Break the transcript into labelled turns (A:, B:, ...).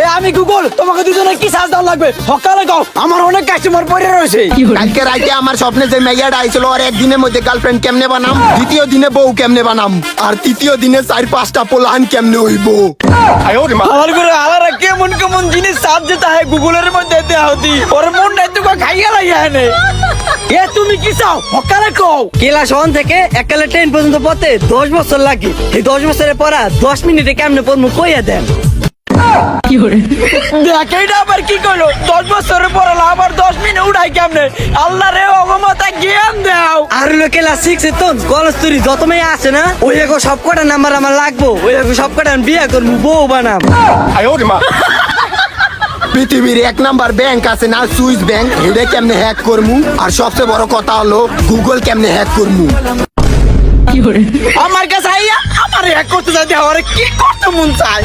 A: এ আমি গুগল তোমাকে দুজনে কি সাজ দেওয়া লাগবে? সকালে গাও আমার অনেক কাস্টমার পড়ে রয়েছে।
B: কালকে রাইতে আমার স্বপ্নে যে মেয়াটা আইছিল আর একদিনের মধ্যে গার্লফ্রেন্ড কেমনে বানাম? দ্বিতীয় দিনে বউ কেমনে বানাম? আর তৃতীয় দিনে চার পাঁচটা পোলাহান কেমনে হইব?
A: আমার করে আলারা কেমন কেমন জিনিস সাজ যেতে হয় গুগলের মধ্যে দেওয়া হতি। ওর মন নাই তো খাইয়া লাগিয়া নে এ তুমি কি চাও? সকালে কও।
C: ক্লাস ওয়ান থেকে একালে টেন পর্যন্ত পড়তে দশ বছর লাগে। এই দশ বছরের পড়া দশ মিনিটে কেমনে পড়ব কইয়া দেন।
A: দেখ এইটা আবার কি করল? দশ বছরের পর হলো আবার দশ মিনিট উড়াই কেমনে? আল্লাহ রে অগমতা জ্ঞান দাও।
C: আর হলো ক্লাস সিক্স তো কলেজ তুরি যত মেয়ে আছে না ওই এগো সব কটা নাম্বার আমার লাগবো ওই এগো সব কটা আমি বিয়ে করব বউ বানাম
B: পৃথিবীর এক নাম্বার ব্যাংক আছে না সুইস ব্যাংক এটা কেমনে হ্যাক করমু? আর সবচেয়ে বড় কথা হলো গুগল কেমনে হ্যাক করমু?
A: আমার কাছে আইয়া আমার এক করতে যাই আমার কি করতে মন চায়?